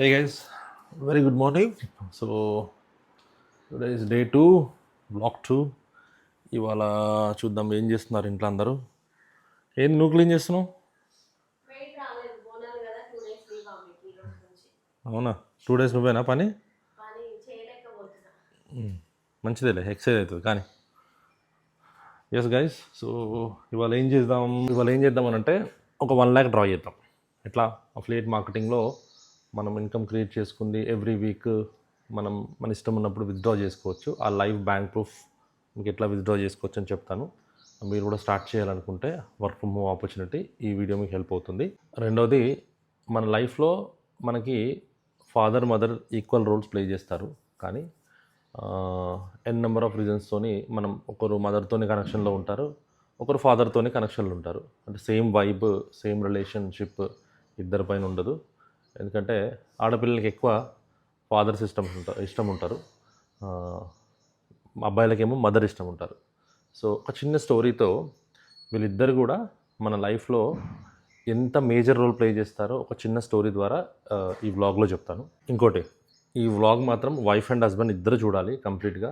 Hey guys very good morning so today is day two blog two ఇవాళ చూద్దాం ఏం చేస్తున్నారు ఇంట్లో అందరూ. ఏంది నువ్వు క్లీన్ చేస్తున్నావు? అవునా? టూ డేస్ నువ్వేనా? పని. మంచిదేలే. ఎక్సైజ్ అవుతుంది. కానీ. ఎస్ గైస్ సో ఇవాళ ఏం చేద్దాం? ఇవాళ ఏం చేద్దాం అని అంటే ఒక వన్ ల్యాక్ డ్రా చేద్దాం. ఎట్లా? అఫ్లియేట్ మార్కెటింగ్లో మనం ఇన్కమ్ క్రియేట్ చేసుకుంది ఎవ్రీ వీక్ మనం మన ఇష్టం ఉన్నప్పుడు విత్డ్రా చేసుకోవచ్చు. ఆ లైవ్ బ్యాంక్ ప్రూఫ్ మీకు ఎట్లా విత్డ్రా చేసుకోవచ్చు అని చెప్తాను. మీరు కూడా స్టార్ట్ చేయాలనుకుంటే వర్క్ ఫ్రమ్ హోమ్ ఆపర్చునిటీ ఈ వీడియో మీకు హెల్ప్ అవుతుంది. రెండవది మన లైఫ్లో మనకి father mother equal roles play చేస్తారు. కానీ ఎన్ నెంబర్ ఆఫ్ రీజన్స్తోని మనం ఒకరు మదర్తోని కనెక్షన్లో ఉంటారు ఒకరు ఫాదర్తోని కనెక్షన్లో ఉంటారు. అంటే సేమ్ వైబ్ సేమ్ రిలేషన్షిప్ ఇద్దరి పైన ఉండదు. ఎందుకంటే ఆడపిల్లలకి ఎక్కువ ఫాదర్స్ ఇష్టం ఉంటారు ఇష్టం ఉంటారు. అబ్బాయిలకేమో మదర్ ఇష్టం ఉంటారు. సో ఒక చిన్న స్టోరీతో వీళ్ళిద్దరు కూడా మన లైఫ్లో ఎంత మేజర్ రోల్ ప్లే చేస్తారో ఒక చిన్న స్టోరీ ద్వారా ఈ వ్లాగ్లో చెప్తాను. ఇంకోటి ఈ వ్లాగ్ మాత్రం వైఫ్ అండ్ హస్బెండ్ ఇద్దరు చూడాలి కంప్లీట్గా.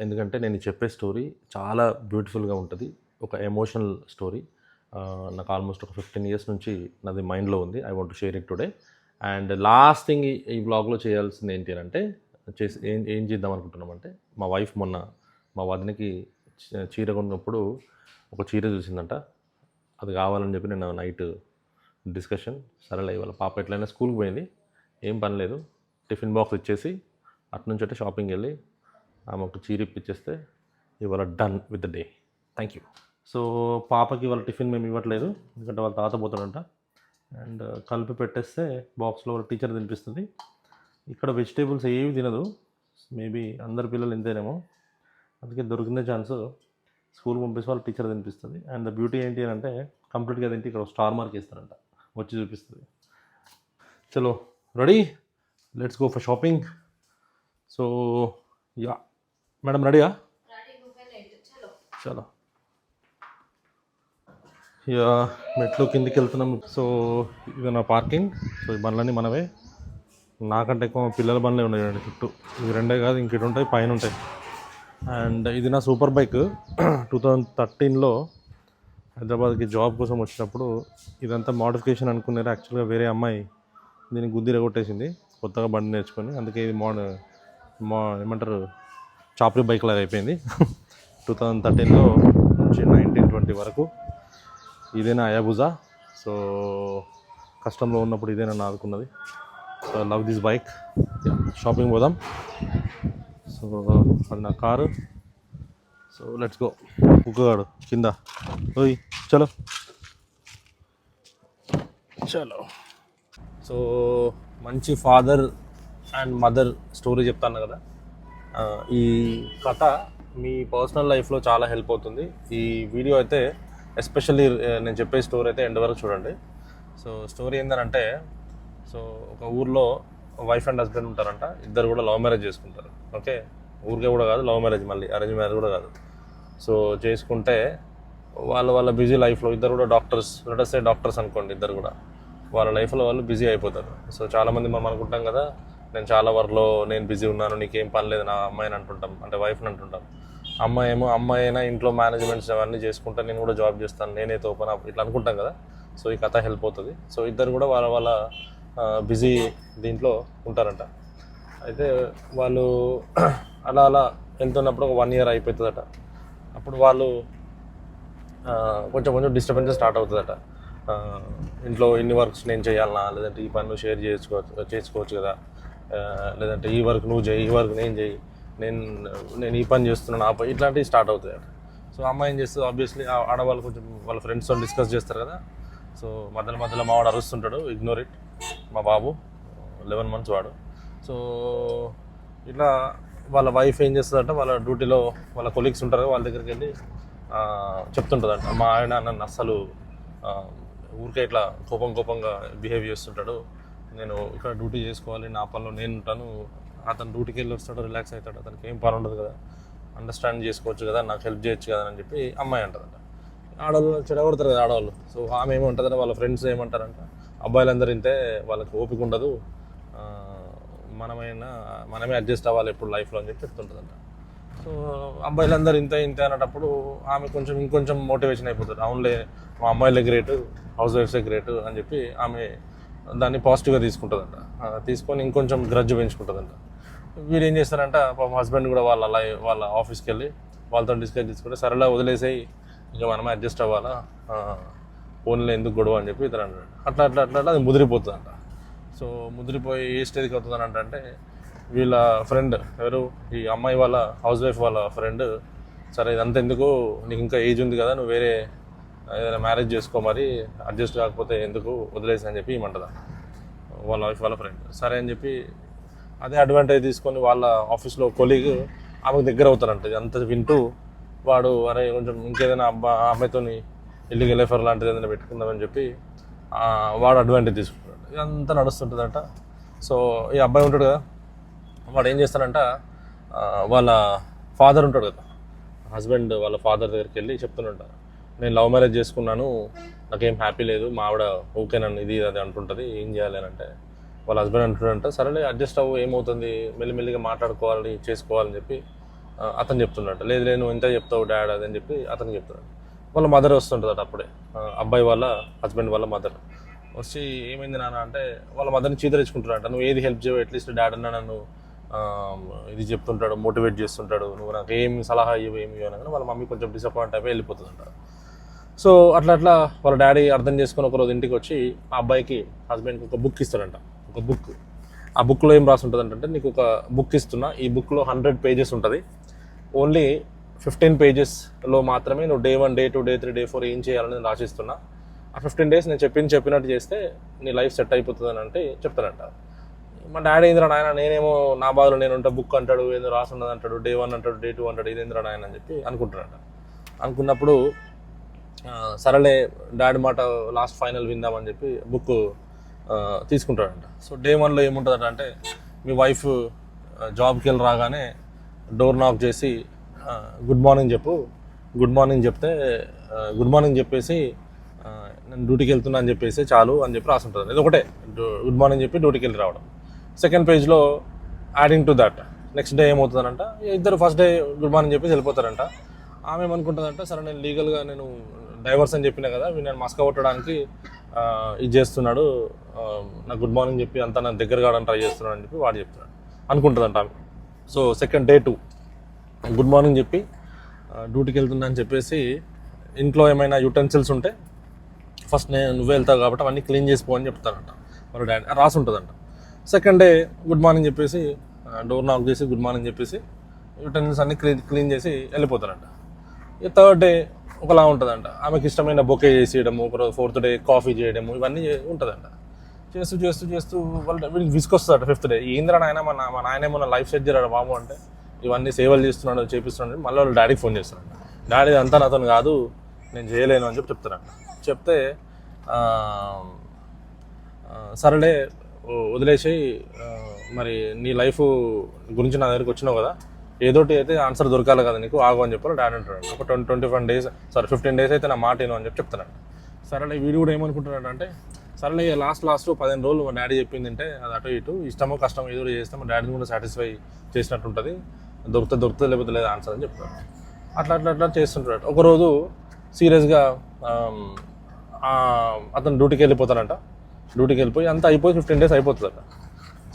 ఎందుకంటే నేను చెప్పే స్టోరీ చాలా బ్యూటిఫుల్గా ఉంటుంది. ఒక ఎమోషనల్ స్టోరీ. నాకు ఆల్మోస్ట్ ఒక ఫిఫ్టీన్ ఇయర్స్ నుంచి నాది మైండ్లో ఉంది. I want share it today. And last thing ఈ బ్లాగ్లో చేయాల్సింది ఏంటి అని అంటే చేసి ఏం ఏం చేద్దాం అనుకుంటున్నామంటే మా వైఫ్ మొన్న మా వదినకి చీర కొన్నప్పుడు ఒక చీర చూసిందంట. అది కావాలని చెప్పి నేను నైట్ డిస్కషన్ సరేలే ఇవాళ పాప ఎట్లయినా స్కూల్కి పోయింది ఏం పని లేదు టిఫిన్ బాక్స్ ఇచ్చేసి అటు నుంచి అంటే షాపింగ్ వెళ్ళి ఆమె ఒక చీర ఇప్పించేస్తే ఇవాళ done with the day thank you so పాపకి ఇవాళ టిఫిన్ మేము ఇవ్వట్లేదు ఎందుకంటే వాళ్ళ తాత పోతాడంట. అండ్ కలిపి పెట్టేస్తే బాక్స్లో టీచర్ తినిపిస్తుంది. ఇక్కడ వెజిటేబుల్స్ ఏవి తినదు. మేబీ అందరి పిల్లలు ఇంతేనేమో. అందుకే దొరికిన ఛాన్స్ స్కూల్ పంపిస్తే వాళ్ళ టీచర్ తినిపిస్తుంది. అండ్ ద బ్యూటీ ఏంటి అని అంటే కంప్లీట్గా తింటే ఇక్కడ స్టార్ మార్క్ ఇస్తారంట వచ్చి చూపిస్తుంది. చలో ready? Let's go for shopping. So yeah. Madam రెడీయా? చలో. ఇక మెట్లు కిందికి వెళ్తున్నాం సో ఇది నా పార్కింగ్. సో ఈ బండ్లన్నీ మనవే. నాకంటే ఎక్కువ పిల్లల బండ్లే ఉన్నాయి చూడండి చుట్టూ. ఇవి రెండే కాదు ఇంకటి ఉంటాయి పైన ఉంటాయి. అండ్ ఇది నా సూపర్ బైక్. టూ థౌజండ్ థర్టీన్లో హైదరాబాద్కి జాబ్ కోసం వచ్చినప్పుడు ఇదంతా మోడిఫికేషన్ అనుకున్నారు యాక్చువల్గా వేరే అమ్మాయి దీన్ని గుద్దిర కొట్టేసింది కొత్తగా బండి నేర్చుకొని. అందుకే ఇది మోడ మో ఏమంటారు చాపరీ బైక్ లాగా అయిపోయింది. టూ థౌజండ్ థర్టీన్లో నుంచి నైన్టీన్ ట్వంటీ వరకు ఇదే నా అయాబుజా సో కష్టంలో ఉన్నప్పుడు ఇదే నన్ను ఆదుకున్నది so love this bike shopping పోదాం. సో అది నా కారు. సో లెట్స్ గో కుక్కగాడు కింద. ఓయ్ చలో. చలో. సో మంచి ఫాదర్ అండ్ మదర్ స్టోరీ చెప్తాను కదా. ఈ కథ మీ పర్సనల్ లైఫ్లో చాలా హెల్ప్ అవుతుంది. ఈ వీడియో అయితే ఎస్పెషల్లీ నేను చెప్పే స్టోరీ అయితే ఎండ్ వరకు చూడండి. సో స్టోరీ ఏంటంటే సో ఒక ఊర్లో వైఫ్ అండ్ హస్బెండ్ ఉంటారంట. ఇద్దరు కూడా లవ్ మ్యారేజ్ చేసుకుంటారు. ఓకే? ఊరికే కూడా కాదు లవ్ మ్యారేజ్ మళ్ళీ అరేంజ్ మ్యారేజ్ కూడా కాదు. సో చేసుకుంటే వాళ్ళ వాళ్ళ బిజీ లైఫ్లో ఇద్దరు కూడా డాక్టర్స్ లెటర్సే డాక్టర్స్ అనుకోండి ఇద్దరు కూడా. వాళ్ళ లైఫ్లో వాళ్ళు బిజీ అయిపోతారు. సో చాలామంది మనం అనుకుంటాం కదా నేను చాలా వరలో నేను బిజీ ఉన్నాను నీకేం పని లేదు నా అమ్మాయిని అంటుంటాం అంటే వైఫ్ని అంటుంటాం. అమ్మాయి ఏమో అమ్మాయి అయినా ఇంట్లో మేనేజ్మెంట్స్ అవన్నీ చేసుకుంటా నేను కూడా జాబ్ చేస్తాను నేనే తోపన ఇట్లా అనుకుంటాం కదా. సో ఈ కథ హెల్ప్ అవుతుంది. సో ఇద్దరు కూడా వాళ్ళ వాళ్ళ బిజీ దీంట్లో ఉంటారంట. అయితే వాళ్ళు అలా అలా వెళ్తున్నప్పుడు ఒక వన్ ఇయర్ అయిపోతుందట. అప్పుడు వాళ్ళు కొంచెం కొంచెం డిస్టర్బెన్స్ స్టార్ట్ అవుతుందట. ఇంట్లో ఇన్ని వర్క్స్ నేను చేయాలనా? లేదంటే ఈ పనులు షేర్ చేసుకోవచ్చు చేసుకోవచ్చు కదా. లేదంటే ఈ వర్క్ నువ్వు చేయి ఈ వర్క్ నేను చేయి. నేను నేను ఈ పని చేస్తున్నాను ఆ పని ఇట్లాంటివి స్టార్ట్ అవుతాయి సో అమ్మాయి ఏం చేస్తుంది? ఆబ్వియస్లీ ఆడవాళ్ళు కొంచెం వాళ్ళ ఫ్రెండ్స్తో డిస్కస్ చేస్తారు కదా. సో మధ్యలో మధ్యలో మావాడు అరుస్తుంటాడు ఇగ్నోర్ ఇట్ మా బాబు లెవెన్ మంత్స్ వాడు. సో ఇట్లా వాళ్ళ వైఫ్ ఏం చేస్తుందంటే వాళ్ళ డ్యూటీలో వాళ్ళ కొలీగ్స్ ఉంటారు వాళ్ళ దగ్గరికి వెళ్ళి చెప్తుంటుందంట. మా ఆయన నన్ను అస్సలు ఊరికే ఇట్లా కోపం కోపంగా బిహేవ్ చేస్తుంటాడు. నేను ఇక్కడ డ్యూటీ చేసుకోవాలి నా పనిలో నేను ఉంటాను అతను డ్యూటీకి వెళ్ళి వస్తాడు రిలాక్స్ అవుతాడు. అతనికి ఏం పని ఉండదు కదా. అండర్స్టాండ్ చేసుకోవచ్చు కదా నాకు హెల్ప్ చేయొచ్చు కదా అని చెప్పి అమ్మాయి అంటదంట. ఆడవాళ్ళు చెడగొడతారు కదా ఆడవాళ్ళు. సో ఆమె ఏమంటుందంటే వాళ్ళ ఫ్రెండ్స్ ఏమంటారంట అబ్బాయిలందరూ ఇంతే వాళ్ళకి ఓపిక ఉండదు. మనమైనా మనమే అడ్జస్ట్ అవ్వాలి ఎప్పుడు లైఫ్లో అని చెప్పి చెప్తుంటుందంట. సో అబ్బాయిలందరూ ఇంత ఇంత అనేటప్పుడు ఆమె కొంచెం ఇంకొంచెం మోటివేషన్ అయిపోతుంది. అవునులే మా అమ్మాయిలే గ్రేట్ హౌస్ వైఫ్సే గ్రేట్ అని చెప్పి ఆమె దాన్ని పాజిటివ్గా తీసుకుంటుందంట. తీసుకొని ఇంకొంచెం గ్రజ్జు పెంచుకుంటుందంట. వీడు ఏం చేస్తారంట పాపం హస్బెండ్ కూడా వాళ్ళ అలా వాళ్ళ ఆఫీస్కి వెళ్ళి వాళ్ళతో డిస్కస్ చేసుకుంటే సరేలా వదిలేసేయి ఇంకా మనమే అడ్జస్ట్ అవ్వాలా? ఫోన్లో ఎందుకు గొడవ? అని చెప్పి ఇతను అన్నాడు అట్లా అట్లా అట్లా అట్లా అది ముదిరిపోతుందంట. సో ముదిరిపోయి ఏ స్టేజ్కి అవుతుందని అంటే వీళ్ళ ఫ్రెండ్ ఎవరు? ఈ అమ్మాయి వాళ్ళ హౌస్ వైఫ్ వాళ్ళ ఫ్రెండ్ సరే ఇదంతా ఎందుకు? నీకు ఇంకా ఏజ్ ఉంది కదా నువ్వు వేరే ఏదైనా మ్యారేజ్ చేసుకో మరి అడ్జస్ట్ కాకపోతే ఎందుకు వదిలేసి అని చెప్పి ఇమ్మంటదా వాళ్ళ వైఫ్ వాళ్ళ ఫ్రెండ్ సరే అని చెప్పి అదే అడ్వాంటేజ్ తీసుకొని వాళ్ళ ఆఫీస్లో కొలీగ్ ఆమెకు దగ్గర అవుతారంట. అంత వింటూ వాడు అరే కొంచెం ఇంకేదైనా అబ్బా అమ్మాయితోని ఇల్లీగల్ ఎఫర్ లాంటిది ఏదైనా పెట్టుకుందామని చెప్పి వాడు అడ్వాంటేజ్ తీసుకుంటాడు. ఇదంతా నడుస్తుంటుందంట. సో ఈ అబ్బాయి ఉంటాడు కదా వాడు ఏం చేస్తాడంట వాళ్ళ ఫాదర్ ఉంటాడు కదా హస్బెండ్ వాళ్ళ ఫాదర్ దగ్గరికి వెళ్ళి చెప్తుంట నేను లవ్ మ్యారేజ్ చేసుకున్నాను నాకేం హ్యాపీ లేదు మా ఆవిడ ఓకే నన్ను ఇది అది అంటుంటుంది ఏం చేయాలి అని అంటే వాళ్ళ హస్బెండ్ అంటుండంట సరేలే అడ్జస్ట్ అవ్వు ఏమవుతుంది? మెల్లిమెల్లిగా మాట్లాడుకోవాలి చేసుకోవాలని చెప్పి అతను చెప్తుండట లేదు లేదు నువ్వు ఎంత చెప్తావు డాడ్ అదని చెప్పి అతను చెప్తున్నాడు. వాళ్ళ మదర్ వస్తుంటుంది అప్పుడే. అబ్బాయి వాళ్ళ హస్బెండ్ వాళ్ళ మదర్. వచ్చి ఏమైంది నాన్న అంటే వాళ్ళ మదర్ని చీదరించుకుంటున్నాడు నువ్వు ఏది హెల్ప్ చేయవు అట్లీస్ట్ డాడ్ అన్న నన్ను ఇది చెప్తుంటాడు మోటివేట్ చేస్తుంటాడు. నువ్వు నాకు ఏం సలహా ఇవ్వు ఏమి ఇవ్వను వాళ్ళ మమ్మీ కొంచెం డిసప్పాయింట్ అయిపోయి వెళ్ళిపోతుందంట. సో అట్లా అట్లా వాళ్ళ డాడీ అర్థం చేసుకుని ఒకరోజు ఇంటికి వచ్చి ఆ అబ్బాయికి హస్బెండ్కి ఒక బుక్ ఇస్తాడంట. ఒక బుక్ ఆ బుక్లో ఏం రాసి ఉంటుంది అంటే నీకు ఒక బుక్ ఇస్తున్నా ఈ బుక్లో హండ్రెడ్ పేజెస్ ఉంటుంది. ఓన్లీ ఫిఫ్టీన్ పేజెస్లో మాత్రమే నువ్వు day one day two day three day four ఏం చేయాలని రాసిస్తున్నా. ఆ ఫిఫ్టీన్ డేస్ నేను చెప్పింది చెప్పినట్టు చేస్తే నీ లైఫ్ సెట్ అయిపోతుంది అని అంటే చెప్తానంట. మా డాడీ ఏంద్రా నాయన నేనేమో నా బాధలో నేను ఉంటా బుక్ అంటాడు ఏదో రాసి ఉన్నది అంటాడు డే వన్ అంటాడు డే టూ అంటాడు ఇదేంద్రా నాయన అని చెప్పి అనుకుంటాడంట అనుకున్నప్పుడు సరళే డాడీ మాట లాస్ట్ ఫైనల్ విందామని చెప్పి బుక్ తీసుకుంటాడంట. సో డే వన్లో ఏముంటుందట అంటే మీ వైఫ్ జాబ్కి వెళ్ళి రాగానే డోర్ నాక్ చేసి గుడ్ మార్నింగ్ చెప్పు గుడ్ మార్నింగ్ చెప్తే గుడ్ మార్నింగ్ చెప్పేసి నేను డ్యూటీకి వెళ్తున్నా అని చెప్పేసి చాలు అని చెప్పి రాసి ఉంటుంది ఇది ఒకటే గుడ్ మార్నింగ్ చెప్పి డ్యూటీకి వెళ్ళి రావడం. సెకండ్ పేజ్లో adding to that. Next day ఏమవుతుందంట ఇద్దరు ఫస్ట్ డే గుడ్ మార్నింగ్ చెప్పేసి వెళ్ళిపోతారంట. ఆమె ఏమనుకుంటుందంటే సరే నేను లీగల్గా నేను డైవర్స్ అని చెప్పినా కదా నేను మస్క కొట్టడానికి ఇది చేస్తున్నాడు నాకు గుడ్ మార్నింగ్ చెప్పి అంతా నా దగ్గర కావడానికి ట్రై చేస్తున్నాడు అని చెప్పి వాడు చెప్తున్నాడు. అనుకుంటుందంట ఆమె. So second day two. Good morning చెప్పి డ్యూటీకి వెళ్తున్నా అని చెప్పేసి ఇంట్లో ఏమైనా యూటెన్సిల్స్ ఉంటే ఫస్ట్ నేను నువ్వే వెళ్తావు కాబట్టి అవన్నీ క్లీన్ చేసిపో అని చెప్తానంట. మరి డాడీ రాసి ఉంటుందంట. సెకండ్ డే గుడ్ మార్నింగ్ చెప్పేసి డోర్ నాక్ చేసి గుడ్ మార్నింగ్ చెప్పేసి యూటెన్సిల్స్ అన్ని క్లీన్ క్లీన్ చేసి వెళ్ళిపోతారంట. థర్డ్ డే ఒకలా ఉంటుందంట. ఆమెకి ఇష్టమైన బొకే చేసేయడము ఫోర్త్ డే కాఫీ చేయడము ఇవన్నీ ఉంటుందంట. చేస్తూ చేస్తూ చేస్తూ వాళ్ళ వీళ్ళు విసుకొస్తుందట ఫిఫ్త్ డే ఏంద్రా నాయన మా మా నాయన ఏమన్నా లైఫ్ సెట్ చేయరాడు బాబు అంటే ఇవన్నీ సేవలు చేస్తున్నాడు చేపిస్తున్నాడు మళ్ళీ వాళ్ళు డాడీకి ఫోన్ చేస్తున్నాడు డాడీ అంతా నాతో కాదు నేను చేయలేను అని చెప్పి చెప్తున్నాడు చెప్తే సరేలే వదిలేసి మరి నీ లైఫ్ గురించి నా దగ్గరికి వచ్చినావు కదా ఏదోటి అయితే ఆన్సర్ దొరకాలి కదా నీకు ఆగు అని చెప్పారు డాడీ అంటాడు. ఒక twenty twenty five days sorry fifteen days అయితే నా మాట ఏను అని చెప్పి చెప్తున్నాడు. సరేలే వీడు కూడా ఏమనుకుంటున్నాడు అంటే సరేలే లాస్ట్ లాస్ట్ పదిహేను రోజులు మా డాడీ చెప్పింది అంటే అది అటు ఇటు ఇష్టమో కష్టమో ఏదో చేస్తే మా డాడీని కూడా సాటిస్ఫై చేసినట్టు ఉంటుంది దొరికితే దొరుకుతుంది లేకపోతే లేదు ఆన్సర్ అని చెప్తాడు అట్లా అట్లా అట్లా చేస్తుంటాడు. ఒకరోజు సీరియస్గా అతను డ్యూటీకి వెళ్ళిపోతాడంట. డ్యూటీకి వెళ్ళిపోయి అంతా అయిపోయి ఫిఫ్టీన్ డేస్ అయిపోతుందట.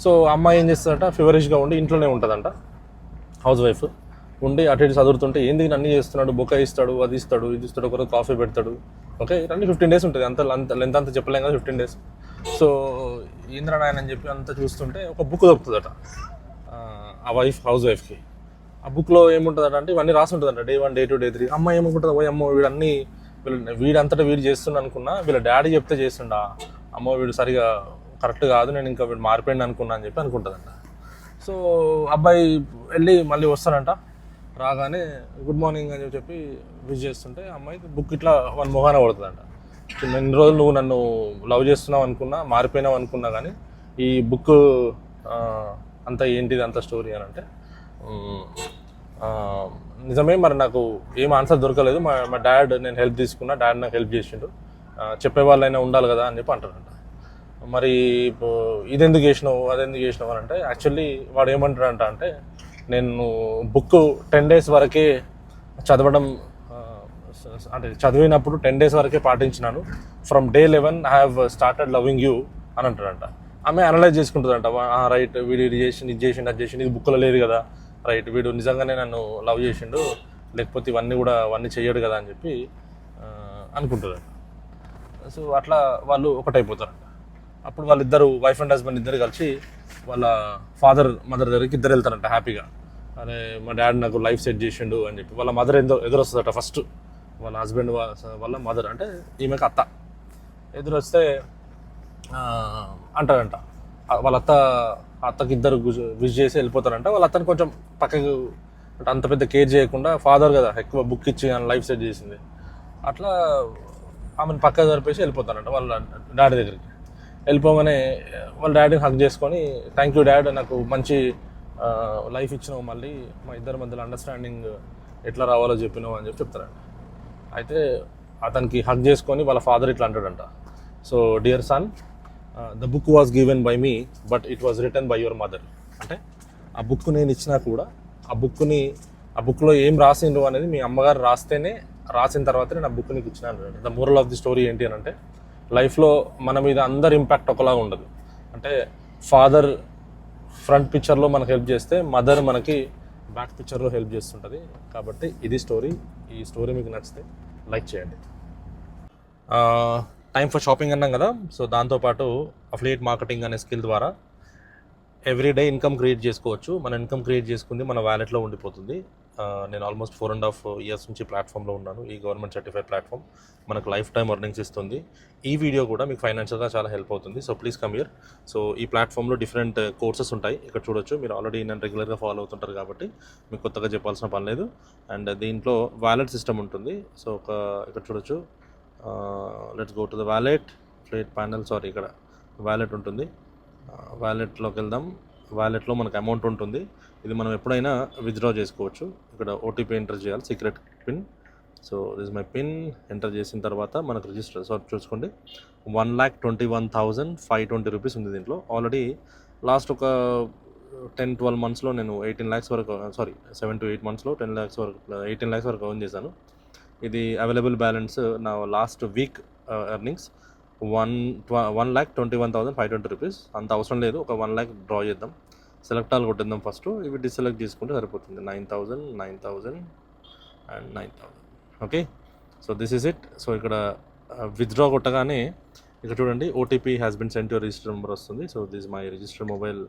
సో అమ్మాయి ఏం చేస్తుందట ఫీవరిష్గా ఉండి ఇంట్లోనే ఉంటుందంట. హౌస్ వైఫ్ ఉండి అటు ఇటు చదువుతుంటే ఏంది అన్ని చేస్తున్నాడు బొక్క ఇస్తాడు అది ఇస్తాడు ఇది ఇస్తాడు ఒకరోజు కాఫీ పెడతాడు. ఓకే అన్ని ఫిఫ్టీన్ డేస్ ఉంటుంది. అంత అంత లెంత్ అంత చెప్పలేం కదా ఫిఫ్టీన్ డేస్ సో ఇంద్రనాయన్ అని చెప్పి అంతా చూస్తుంటే ఒక బుక్ దొరుకుతుందట. ఆ, వైఫ్ హౌస్ వైఫ్కి ఆ బుక్లో ఏముంటుందట అంటే ఇవన్నీ రాసి ఉంటుందంట day one day two day three అమ్మ ఏమనుకుంటుంది ఓ అమ్మో వీడన్నీ వీళ్ళు వీడంతటా వీడు చేస్తున్నా అనుకున్నా వీళ్ళ డాడీ చెప్తే చేస్తుండా అమ్మో వీడు సరిగా కరెక్ట్ కాదు నేను ఇంకా వీడు మారిపోయింది అనుకున్నా అని చెప్పి అనుకుంటుందంట. సో అబ్బాయి వెళ్ళి మళ్ళీ వస్తారంట రాగానే గుడ్ మార్నింగ్ అని చెప్పి విష్ చేస్తుంటే అమ్మాయి బుక్ ఇట్లా వన్ మొహాన పడుతుందంట ఎన్ని రోజులు నువ్వు నన్ను లవ్ చేస్తున్నావు అనుకున్నా మారిపోయినావు అనుకున్నా కానీ ఈ బుక్ అంత ఏంటిది అంత స్టోరీ అని అంటే నిజమే మరి నాకు ఏం ఆన్సర్ దొరకలేదు. మా మా డాడ్ నేను హెల్ప్ తీసుకున్నా డాడ్ నాకు హెల్ప్ చేసిండు. చెప్పే వాళ్ళైనా ఉండాలి కదా అని చెప్పి అంటారంట మరి ఇప్పుడు ఇది ఎందుకు చేసినావు అది ఎందుకు చేసినావు అని అంటే యాక్చువల్లీ వాడు ఏమంటాడంట అంటే నేను బుక్ టెన్ డేస్ వరకే చదవడం అంటే చదివినప్పుడు టెన్ డేస్ వరకే పాటించినాను. From day eleven I have started loving you అని అంటాడంట. ఆమె అనలైజ్ చేసుకుంటుందంట రైట్ వీడు ఇది చేసి ఇది చేసిండు అది చేసిండు ఇది బుక్లో లేదు కదా. రైట్ వీడు నిజంగానే నన్ను లవ్ చేసిండు లేకపోతే ఇవన్నీ కూడా అవన్నీ చేయడు కదా అని చెప్పి అనుకుంటుందంట. సో అట్లా వాళ్ళు ఒకటైపోతారంట. అప్పుడు వాళ్ళిద్దరు వైఫ్ అండ్ హస్బెండ్ ఇద్దరు కలిసి వాళ్ళ ఫాదర్ మదర్ దగ్గరికి ఇద్దరు వెళ్తారంట హ్యాపీగా అరే మా డాడీ నాకు లైఫ్ సెట్ చేసిండు అని చెప్పి. వాళ్ళ మదర్ ఎదురు ఎదురొస్తుందట ఫస్ట్ వాళ్ళ హస్బెండ్ వాళ్ళ మదర్ అంటే ఈమెకు అత్త. ఎదురొస్తే అంటారంట వాళ్ళ అత్త అత్తకి ఇద్దరు విజ్ చేసి వెళ్ళిపోతారంట. వాళ్ళ అత్తని కొంచెం పక్కకు అంటే అంత పెద్ద కేర్ చేయకుండా ఫాదర్ కదా ఎక్కువ బుక్ ఇచ్చి కానీ లైఫ్ సెట్ చేసింది. అట్లా ఆమెను పక్క జరిపేసి వెళ్ళిపోతారంట వాళ్ళ డాడీ దగ్గరికి. వెళ్ళిపోగానే వాళ్ళ డాడీని హక్ చేసుకొని థ్యాంక్ యూ డాడ్ నాకు మంచి లైఫ్ ఇచ్చినావు మళ్ళీ. మా ఇద్దరి మధ్యలో అండర్స్టాండింగ్ ఎట్లా రావాలో చెప్పినావు అని చెప్పి చెప్తారంట అయితే అతనికి హక్ చేసుకొని వాళ్ళ ఫాదర్ ఇట్లా అంటాడంట. So dear son the book was given by me but it was return by your mother అంటే ఆ బుక్ నేను ఇచ్చినా కూడా ఆ బుక్ని ఆ బుక్లో ఏం రాసిండ్రు అనేది మీ అమ్మగారు రాస్తేనే రాసిన తర్వాతనే నా బుక్ నీకు ఇచ్చినాను the moral of the story ఏంటి అని అంటే లైఫ్లో మన మీద అందరి ఇంపాక్ట్ ఒకలాగా ఉండదు. అంటే ఫాదర్ ఫ్రంట్ పిక్చర్లో మనకు హెల్ప్ చేస్తే మదర్ మనకి బ్యాక్ పిక్చర్లో హెల్ప్ చేస్తుంటుంది. కాబట్టి ఇది స్టోరీ. ఈ స్టోరీ మీకు నచ్చితే లైక్ చేయండి. టైం ఫర్ షాపింగ్ అన్నాం కదా. సో దాంతోపాటు అఫిలియేట్ మార్కెటింగ్ అనే స్కిల్ ద్వారా ఎవ్రీడే ఇన్కమ్ క్రియేట్ చేసుకోవచ్చు. మన ఇన్కమ్ క్రియేట్ చేసుకుంది మన వ్యాలెట్లో ఉండిపోతుంది. నేను almost four and half years నుంచి ప్లాట్ఫామ్లో ఉన్నాను. ఈ గవర్నమెంట్ సర్టిఫైడ్ ప్లాట్ఫామ్ మనకు లైఫ్ టైం ఎర్నింగ్స్ ఇస్తుంది. ఈ వీడియో కూడా మీకు ఫైనాన్షియల్గా చాలా హెల్ప్ అవుతుంది. So please come here so ఈ ప్లాట్ఫామ్లో డిఫరెంట్ కోర్సెస్ ఉంటాయి. ఇక్కడ చూడొచ్చు. మీరు ఆల్రెడీ నేను రెగ్యులర్గా ఫాలో అవుతుంటారు కాబట్టి మీకు కొత్తగా చెప్పాల్సిన పని లేదు. అండ్ దీంట్లో వ్యాలెట్ సిస్టమ్ ఉంటుంది. సో ఒక ఇక్కడ చూడొచ్చు. Let's go to the wallet flat panel sorry ఇక్కడ వ్యాలెట్ ఉంటుంది. వ్యాలెట్లోకి వెళ్దాం. వ్యాలెట్లో మనకు అమౌంట్ ఉంటుంది. ఇది మనం ఎప్పుడైనా విత్డ్రా చేసుకోవచ్చు. ఇక్కడ ఓటీపీ ఎంటర్ చేయాలి. Secret pin. So this my pin. Enter చేసిన తర్వాత మనకు రిజిస్టర్. సో చూసుకోండి. One lakh twenty one thousand five twenty rupees ఉంది దీంట్లో. ఆల్రెడీ లాస్ట్ ఒక టెన్ ట్వెల్వ్ మంత్స్లో నేను ఎయిటీన్ ల్యాక్స్ వరకు సారీ సెవెన్ టు ఎయిట్ మంత్స్లో టెన్ ల్యాక్స్ వరకు ఎయిటీన్ ల్యాక్స్ వరకు ఎర్న్ చేశాను. ఇది అవైలబుల్ బ్యాలెన్స్ నా last week earnings. One one lakh twenty one thousand five twenty rupees. అంత అవసరం లేదు. ఒక వన్ ల్యాక్ డ్రా చేద్దాం. సెలెక్ట్ ఆల్ కొట్టిద్దాం ఫస్ట్. ఇవి డిసెలెక్ట్ చేసుకుంటే సరిపోతుంది. Nine thousand nine thousand and nine thousand okay? So this is it. So ఇక్కడ విత్డ్రా కొట్టగానే ఇక్కడ చూడండి OTP has been sent your register number వస్తుంది. So this my register mobile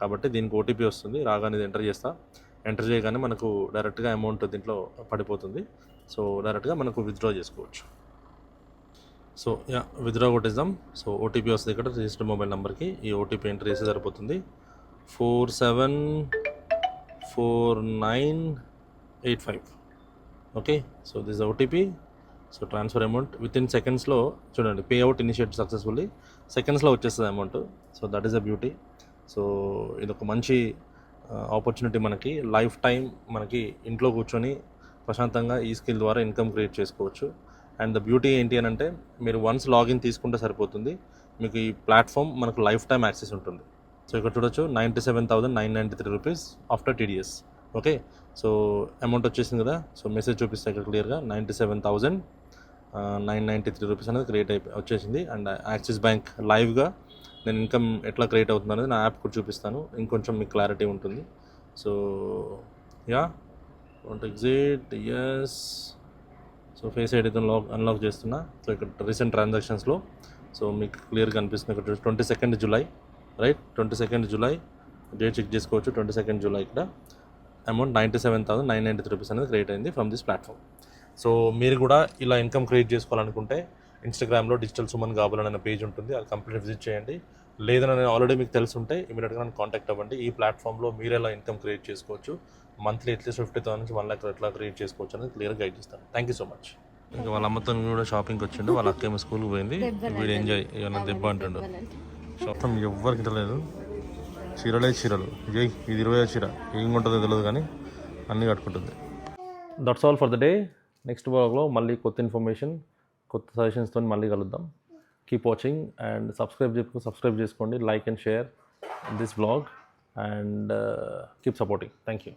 కాబట్టి దీనికి ఓటీపీ వస్తుంది. రాగానే ఇది ఎంటర్ చేస్తా. ఎంటర్ చేయగానే మనకు డైరెక్ట్గా అమౌంట్ దీంట్లో పడిపోతుంది. సో డైరెక్ట్గా మనకు విత్డ్రా చేసుకోవచ్చు. సో యా విత్డ్రా కొట్టేద్దాం. సో ఓటీపీ వస్తుంది ఇక్కడ రిజిస్టర్డ్ మొబైల్ నెంబర్కి. ఈ ఓటీపీ ఎంటర్ చేస్తే సరిపోతుంది. Four seven four nine eight five. Okay? So this OTP so transfer amount within సెకండ్స్లో చూడండి పే అవుట్ ఇనిషియేట్ సక్సెస్ఫుల్లీ సెకండ్స్లో వచ్చేస్తుంది amount. So that is a beauty so ఇది ఒక మంచి ఆపర్చునిటీ మనకి. లైఫ్ టైం మనకి ఇంట్లో కూర్చొని ప్రశాంతంగా ఈ స్కిల్ ద్వారా ఇన్కమ్ క్రియేట్ చేసుకోవచ్చు. అండ్ ద బ్యూటీ ఏంటి అని అంటే మీరు వన్స్ లాగిన్ తీసుకుంటే సరిపోతుంది. మీకు ఈ ప్లాట్ఫామ్ మనకు లైఫ్ టైం యాక్సెస్ ఉంటుంది. సో ఇక్కడ చూడొచ్చు ninety seven thousand nine ninety three rupees after TDS okay? So amount వచ్చేసింది కదా? సో మెసేజ్ చూపిస్తే ఇక్కడ క్లియర్గా. Ninety seven thousand nine ninety three rupees అనేది క్రియేట్ అయి వచ్చేసింది. అండ్ యాక్సిస్ బ్యాంక్ లైవ్గా నేను ఇన్కమ్ ఎట్లా క్రియేట్ అవుతుంది అనేది నా యాప్ కూడా చూపిస్తాను. ఇంకొంచెం మీకు క్లారిటీ ఉంటుంది. So ya. Don't exit yes so face ఐడితో లాక్ అన్లాక్ చేస్తున్నా. సో ఇక్కడ రీసెంట్ ట్రాన్సాక్షన్స్లో సో మీకు క్లియర్గా అనిపిస్తుంది ఇక్కడ twenty second July right twenty second July date check చేసుకోవచ్చు. ట్వంటీ సెకండ్ జూలై ఇక్కడ amount ninety seven thousand nine ninety rupees అనేది క్రియేట్ అయింది ఫ్రమ్ దిస్ ప్లాట్ఫామ్ సో మీరు కూడా ఇలా ఇన్కమ్ క్రియేట్ చేసుకోవాలనుకుంటే ఇన్స్టాగ్రామ్లో డిజిటల్ సుమన్ గాబుల్ అనే పేజ్ ఉంటుంది. అది కంప్లీట్ విజిట్ చేయండి. లేదని ఆల్రెడీ మీకు తెలుసుంటే ఇమీడియట్గా నన్ను కాంటాక్ట్ అవ్వండి. ఈ ప్లాట్ఫామ్లో మీరు ఎలా ఇన్కమ్ క్రియేట్ చేసుకోవచ్చు. Monthly at least fifty thousand నుంచి వన్ ల్యాక్ ఎట్లా క్రియేట్ చేసుకోవచ్చు అనేది క్లియర్గా గైడ్ చేస్తాను. థ్యాంక్ యూ సో మచ్ ఇంకా వాళ్ళ అమ్మతో కూడా షాపింగ్కి వచ్చిండు. వాళ్ళ అక్కేమో స్కూల్కి పోయింది. వీడు ఎంజాయ్ ఏమన్నా దెబ్బ అంటుండు. మొత్తం ఎవ్వరికి ఇంటలేదు చీరలే చీరలు. జై ఇది ఇరవై చీర. ఏం ఉంటుందో తెలియదు కానీ అన్నీ కట్టుకుంటుంది. That's all for the day next బ్లాగ్లో మళ్ళీ కొత్త ఇన్ఫర్మేషన్ కొత్త సజెషన్స్తో మళ్ళీ కలుద్దాం. కీప్ వాచింగ్ అండ్ సబ్స్క్రైబ్ చేసుకో సబ్స్క్రైబ్ చేసుకోండి. Like and share this blog and keep supporting thank you